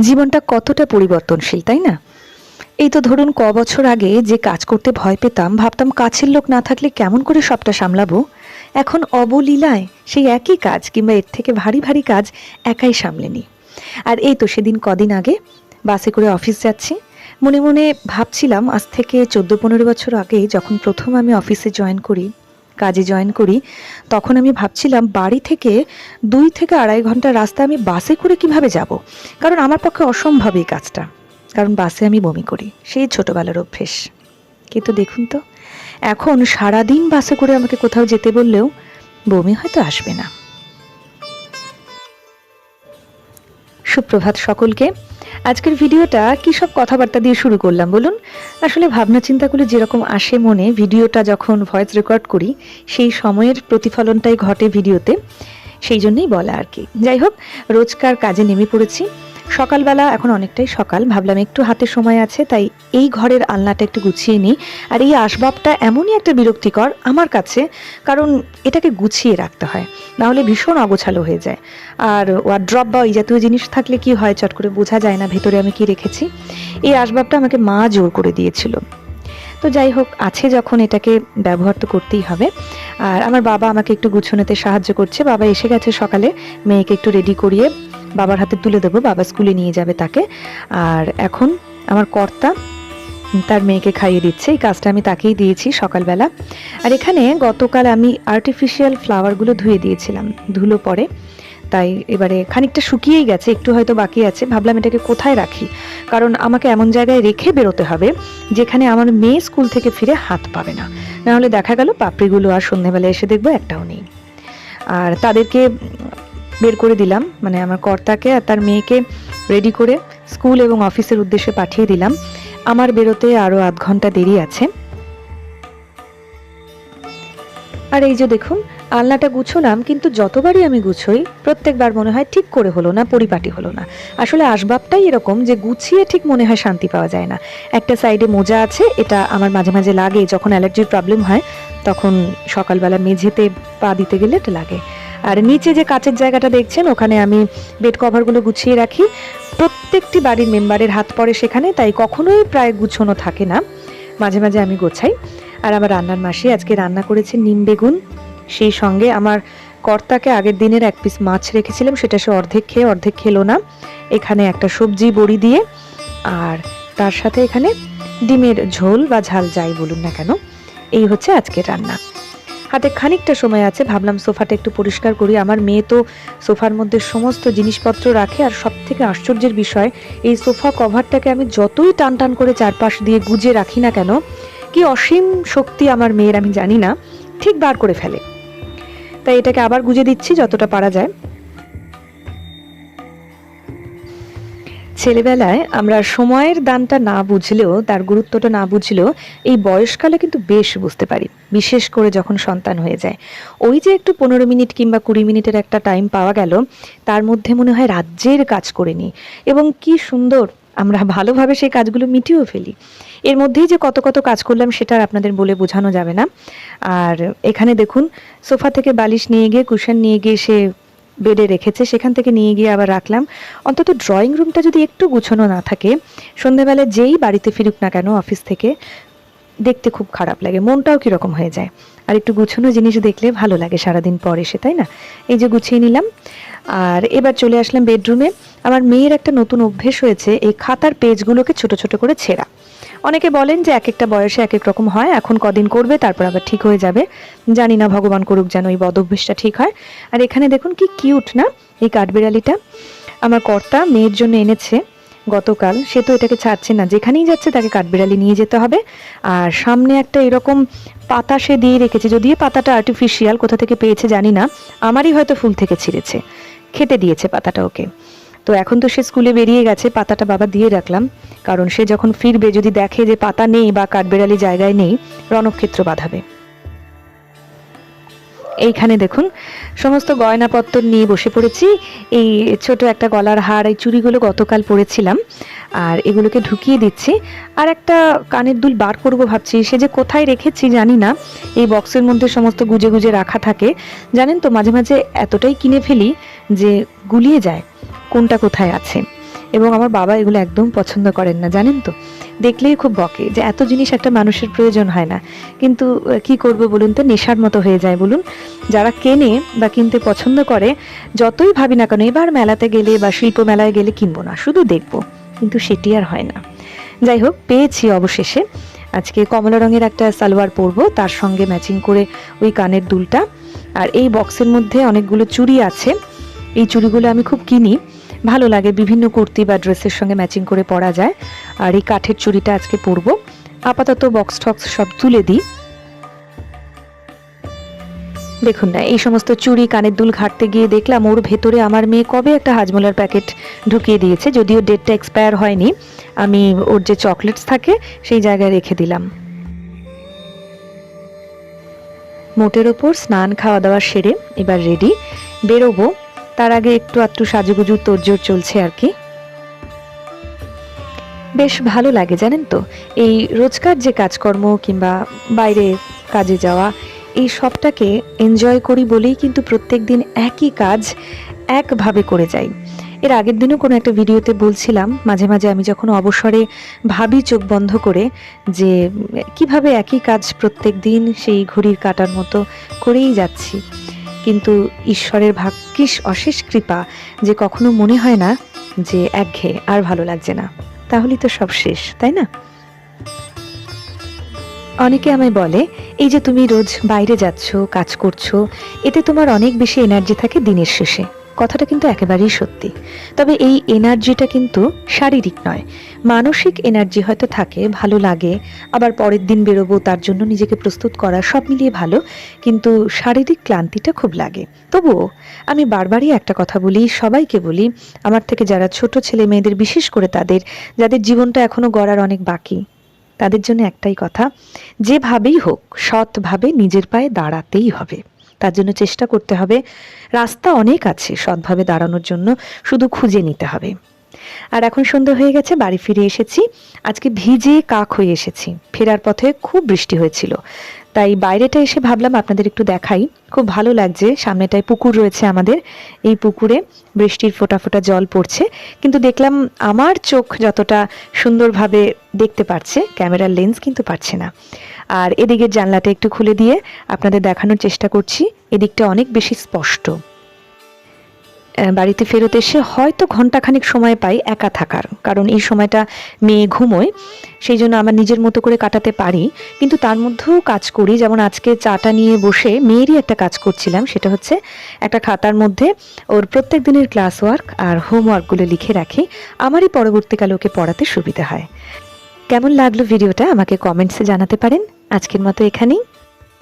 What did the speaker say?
জীবনটা কতটা পরিবর্তনশীল, তাই না? এই তো ধরুন ক বছর আগে যে কাজ করতে ভয় পেতাম, ভাবতাম কাছের লোক না থাকলে কেমন করে সবটা সামলাবো? এখন অবলীলায় সেই একই কাজ কিংবা এর থেকে ভারী ভারী কাজ একাই সামলে নিই। আর এই তো সেদিন কদিন আগে বাসে করে অফিস যাচ্ছি। মনে মনে ভাবছিলাম, আজ থেকে চোদ্দ পনেরো বছর আগে যখন প্রথম আমি অফিসে জয়েন করি কাজে জয়েন করি, তখন আমি ভাবছিলাম বাড়ি থেকে দুই থেকে আড়াই ঘণ্টা রাস্তা আমি বাসে করে কীভাবে যাব? কারণ আমার পক্ষে অসম্ভব এই কাজটা। কারণ বাসে আমি বমি করি, সেই ছোটবেলার অভ্যেস। কিন্তু দেখুন তো, এখন সারাদিন বাসে করে আমাকে কোথাও যেতে বললেও বমি হয়তো আসবে না। সুপ্রভাত সকলকে। আজকের ভিডিওটা কী সব কথাবার্তা দিয়ে শুরু করলাম বলুন? আসলে ভাবনা চিন্তাগুলো যেরকম আসে মনে, ভিডিওটা যখন ভয়েস রেকর্ড করি, সেই সময়ের প্রতিফলনটাই ঘটে ভিডিওতে, সেই জন্যই বলা আর কি। যাই হোক, রোজকার কাজে নেমে পড়েছি। সকালবেলা এখন অনেকটাই সকাল। ভাবলাম একটু হাতে সময় আছে, তাই এই ঘরের আলনাটা একটু গুছিয়ে নিই। আর এই আসবাবটা এমনই একটা বিরক্তিকর আমার কাছে, কারণ এটাকে গুছিয়ে রাখতে হয়, নাহলে ভীষণ অগোছালো হয়ে যায়। আর ওয়ার্ড্রপ বা ওই জাতীয় জিনিস থাকলে কি হয়, চট করে বোঝা যায় না ভেতরে আমি কি রেখেছি। এই আসবাবটা আমাকে মা জোর করে দিয়েছিল। তো যাই হোক, আছে যখন এটাকে ব্যবহার তো করতেই হবে। আর আমার বাবা আমাকে একটু গুছানোতে সাহায্য করছে। বাবা এসে গেছে সকালে, মেয়েকে একটু রেডি করিয়ে বাবার হাতে তুলে দেবো, বাবা স্কুলে নিয়ে যাবে তাকে। আর এখন আমার কর্তা তার মেয়েকে খাইয়ে দিচ্ছে, এই কাজটা আমি তাকেই দিয়েছি সকালবেলা। আর এখানে গতকাল আমি আর্টিফিশিয়াল ফ্লাওয়ারগুলো ধুয়ে দিয়েছিলাম, ধুলো পরে। তাই এবারে খানিকটা শুকিয়েই গেছে, একটু হয়তো বাকি আছে, ভাবলাম এটাকে কোথায় রাখি? কারণ আমাকে এমন জায়গায় রেখে বেরোতে হবে, যেখানে আমার মেয়ে স্কুল থেকে ফিরে হাত পাবে না। নাহলে দেখা গেল পাপড়িগুলো আর সন্ধেবেলা এসে দেখব একটাও নেই। আর তাদেরকে বের করে দিলাম। মানে আমার কর্তাকে আর তার মেয়েকে রেডি করে স্কুল এবং অফিসের উদ্দেশ্যে পাঠিয়ে দিলাম। আমার বেরোতে আরও আধ ঘণ্টা দেরি আছে। আর এই যে দেখুন, আলনাটা গুছোলাম, কিন্তু যতবারই আমি গুছোই, প্রত্যেকবার মনে হয় ঠিক করে হলো না, পরিপাটি হলো না। আসলে আসবাবটাই এরকম যে গুছিয়ে ঠিক মনে হয় শান্তি পাওয়া যায় না। একটা সাইডে মোজা আছে, এটা আমার মাঝে মাঝে লাগে, যখন অ্যালার্জির প্রবলেম হয়, তখন সকালবেলা মেঝেতে পা দিতে গেলে এটা লাগে। আর নিচে যে কাচের জায়গাটা দেখছেন, ওখানে আমি বেড কভারগুলো গুছিয়ে রাখি। প্রত্যেকটি বাড়ির মেম্বারের হাত পড়ে সেখানে, তাই কখনোই প্রায় গুছোনো থাকে না। মাঝে মাঝে আমি গোছাই। আর আমার রান্নার মাসি আজকে রান্না করেছে নিম বেগুন। সেই সঙ্গে আমার কর্তাকে আগের দিনের এক পিস মাছ রেখেছিলাম, সেটা সে অর্ধেক খেয়ে অর্ধেক খেলো না। এখানে একটা সবজি, বড়ি দিয়ে। আর তার সাথে এখানে ডিমের ঝোল বা ঝাল যাই বলুন না কেন, এই হচ্ছে আজকের রান্না। হাতে খানিকটা সময় আছে, ভাবলাম সোফাটা একটু পরিষ্কার করি। আমার মেয়ে তো সোফার মধ্যে সমস্ত জিনিসপত্র রাখে আর সব থেকে আশ্চর্যের বিষয়, এই সোফা কভারটাকে আমি যতই টান টান করে চারপাশ দিয়ে গুজে রাখি না কেন, কি অসীম শক্তি আমার মেয়ের আমি জানি না, ঠিক বার করে ফেলে। তাই এটাকে আবার গুজে দিচ্ছি যতটা পারা যায়। ছেলেবেলায় আমরা সময়ের দানটা না বুঝলেও, তার গুরুত্বটা না বুঝলেও এই বয়সকালে কিন্তু বেশ বুঝতে পারি, বিশেষ করে যখন সন্তান হয়ে যায়। ওই যে একটু পনেরো মিনিট কিংবা কুড়ি মিনিটের একটা টাইম পাওয়া গেল, তার মধ্যে মনে হয় রাজ্যের কাজ করে নিই। এবং কি সুন্দর, আমরা ভালোভাবে সেই কাজগুলো মিটিয়েও ফেলি। এর মধ্যেই যে কত কত কাজ করলাম সেটা আপনাদের বলে বোঝানো যাবে না। আর এখানে দেখুন, সোফা থেকে বালিশ নিয়ে গিয়ে, কুশন নিয়ে গিয়ে সে বেডে রেখেছে, সেখান থেকে নিয়ে গিয়ে আবার রাখলাম। অন্তত ড্রয়িং রুমটা যদি একটু গুছানো না থাকে সন্ধেবেলা যেই বাড়িতে ফিরুক না কেন অফিস থেকে, দেখতে খুব খারাপ লাগে, মনটাও কীরকম হয়ে যায়। আর একটু গুছানো জিনিস দেখলে ভালো লাগে সারাদিন পর এসে, তাই না? এই যে গুছিয়ে নিলাম। আর এবার চলে আসলাম বেডরুমে। আমার মেয়ের একটা নতুন অভ্যেস হয়েছে, এই খাতার পেজগুলোকে ছোট ছোট করে ছেঁড়া। অনেকে বলেন যে এক একটা বয়সে এক এক রকম হয়, এখন কদিন করবে, তারপর আবার ঠিক হয়ে যাবে। জানি না, ভগবান করুক যেন এই বদ অভ্যেসটা ঠিক হয়। আর এখানে দেখুন কি কিউট, না? এই কাঠবিড়ালিটা। আমার কর্তা মেয়ের জন্য এনেছে গতকাল। সে তো এটাকে ছাড়ছে না, যেখানেই যাচ্ছে তাকে কাঠবিড়ালি নিয়ে যেতে হবে। আর সামনে একটা এরকম পাতা সে দিয়ে রেখেছে, যদিও পাতাটা আর্টিফিশিয়াল কোথা থেকে পেয়েছে জানি না। আমারই হয়তো ফুল থেকে ছিঁড়েছে। খেতে দিয়েছে পাতাটা ওকে। তো এখন তো সে স্কুলে বেরিয়ে গেছে, পাতাটা বাবা দিয়ে রাখলাম, কারণ সে যখন ফিরবে, যদি দেখে যে পাতা নেই বা কাঠবেড়ালি জায়গায় নেই, রণক্ষেত্র বাঁধাবে। এইখানে দেখুন, সমস্ত গয়নাপত্তর নিয়ে বসে পড়েছি। এই ছোট একটা গলার হার, এই চুড়িগুলো গতকাল পরেছিলাম। আর এগুলোকে ঢুকিয়ে দিচ্ছি। আর একটা কানের দুল বার করব ভাবছি, সে যে কোথায় রেখেছি জানি না। এই বক্সের মধ্যে সমস্ত গুজে গুজে রাখা থাকে। জানেন তো, মাঝে মাঝে এতটাই কিনে ফেলি যে গুলিয়ে যায়, কোনটা কোথায় আছে। এবং আমার বাবা এগুলো একদম পছন্দ করেন না, জানেন তো। দেখলেই খুব বকে যে এত জিনিস একটা মানুষের প্রয়োজন হয় না। কিন্তু কি করব বলুন তো, নেশার মতো হয়ে যায় বলুন। যারা কেনে বা কিনতে পছন্দ করে, যতই ভাবি না কেন, এবার মেলাতে গেলে বা শিল্প মেলায় গেলে কিনবো না, শুধু দেখব। কিন্তু সেটি আর হয় না। যাই হোক, পেয়েছি অবশেষে। আজকে কমলা রঙের একটা সালোয়ার পরবো, তার সঙ্গে ম্যাচিং করে ওই কানের দুলটা। আর এই বক্সের মধ্যে অনেকগুলো চুড়ি আছে। এই চুড়িগুলো আমি খুব কিনি। ভালো লাগে, বিভিন্ন কুর্তি বা ড্রেসের সঙ্গে ম্যাচিং করে পরা যায়। আর এই কাঠের চুড়িটা আজকে পরবো। আপাতত বক্স টক্স সব তুলে দিই। দেখুন না, এই সমস্ত চুড়ি কানের দুল ঘাটতে গিয়ে দেখলাম ওর ভেতরে আমার মেয়ে কবে একটা হাজমোলার প্যাকেট ঢুকিয়ে দিয়েছে, যদিও ডেটটা এক্সপায়ার হয়নি। আমি ওর যে চকলেটস থাকে, সেই জায়গায় রেখে দিলাম। মোটের ওপর স্নান খাওয়া দাওয়া সেরে এবার রেডি। বেরোবো, তার আগে একটু আধটু সাজুগুজু তোড়জোড় চলছে আর কি। বেশ ভালো লাগে, জানেন তো? এই রোজকার যে কাজকর্ম কিংবা বাইরে কাজে যাওয়া এই সবটাকে এনজয় করি বলেই কিন্তু প্রত্যেক দিন একই কাজ একভাবে করে যাই। এর আগের দিনও কোনো একটা ভিডিওতে বলছিলাম, মাঝে মাঝে আমি যখন অবসরে ভাবি চোখ বন্ধ করে যে, কীভাবে একই কাজ প্রত্যেক দিন সেই ঘড়ির কাটার মতো করেই যাচ্ছি। কিন্তু ঈশ্বরের ভাগ্যিস অশেষ কৃপা যে কখনো মনে হয় না যে, একঘেয়ে আর ভালো লাগছে না। তাহলেই তো সব শেষ, তাই না? অনেকে আমায় বলে, এই যে তুমি রোজ বাইরে যাচ্ছ, কাজ করছ, এতে তোমার অনেক বেশি এনার্জি থাকে দিনের শেষে। কথাটা কিন্তু একেবারেই সত্যি। তবে এই এনার্জিটা কিন্তু শারীরিক নয়। মানসিক এনার্জি হয়তো থাকে, ভালো লাগে, আবার পরের দিন বেরোবো, তার জন্য নিজেকে প্রস্তুত করা, সব মিলিয়ে ভালো, কিন্তু শারীরিক ক্লান্তিটা খুব লাগে। তবুও আমি বারবারই একটা কথা বলি, সবাইকে বলি, আমার থেকে যারা ছোট ছেলে মেয়েদের বিশেষ করে তাদের, যাদের জীবনটা এখনও গড়ার অনেক বাকি তাদের জন্য একটাই কথা, যেভাবেই হোক, সৎভাবে নিজের পায়ে দাঁড়াতেই হবে। তার জন্য চেষ্টা করতে হবে, রাস্তা অনেক আছে সৎভাবে দাঁড়ানোর জন্য, শুধু খুঁজে নিতে হবে। আর এখন সন্ধ্যা হয়ে গেছে, বাড়ি ফিরে এসেছি। আজকে ভিজে কাক হয়ে এসেছি। ফেরার পথে খুব বৃষ্টি হয়েছিল। তাই বাইরেটা এসে ভাবলাম আপনাদের একটু দেখাই। খুব ভালো লাগছে, সামনেটায় পুকুর রয়েছে আমাদের। এই পুকুরে বৃষ্টির ফোঁটা ফোঁটা জল পড়ছে। কিন্তু দেখলাম আমার চোখ যতটা সুন্দরভাবে দেখতে পারছে, ক্যামেরার লেন্স কিন্তু পারছে না। আর এদিকের জানলাটা একটু খুলে দিয়ে আপনাদের দেখানোর চেষ্টা করছি। এদিকটা অনেক বেশি স্পষ্ট। বাড়িতে ফেরত এসে হয়তো ঘন্টাখানিক সময় পাই একা থাকার। কারণ এই সময়টা মেয়ে ঘুমোয়, সেই জন্য আমার নিজের মতো করে কাটাতে পারি। কিন্তু তার মধ্যেও কাজ করি। যেমন আজকে চাটা নিয়ে বসে মেয়েরই একটা কাজ করছিলাম, সেটা হচ্ছে একটা খাতার মধ্যে ওর প্রত্যেক দিনের ক্লাস ওয়ার্ক আর হোমওয়ার্কগুলো লিখে রাখি। আমারই পরবর্তীকালে ওকে পড়াতে সুবিধা হয়। কেমন লাগল ভিডিওটা আমাকে কমেন্টসে জানাতে পারেন। আজকের মতো এখানেই।